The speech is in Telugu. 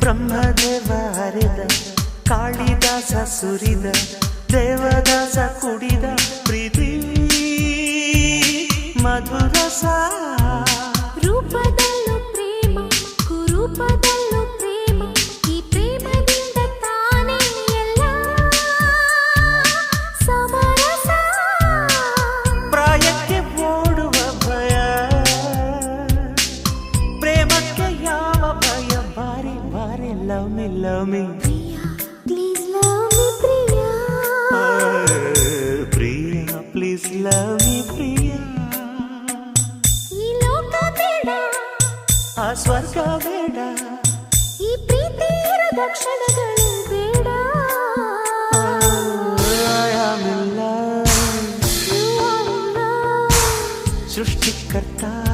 ಬ್ರಹ್ಮದೇವ ಹರಿದ ಕಾಳಿದಾಸ ಸುರಿದ ದೇವದಾಸ ಕುಡಿದ ಪ್ರೀತಿ ಮಧುರಸ. ರೂಪದಲ್ಲೂ love me love me please love me Priya Priya please love me ఈ ప్రీతి దక్షిణಗಳು సృష్టికర్తా.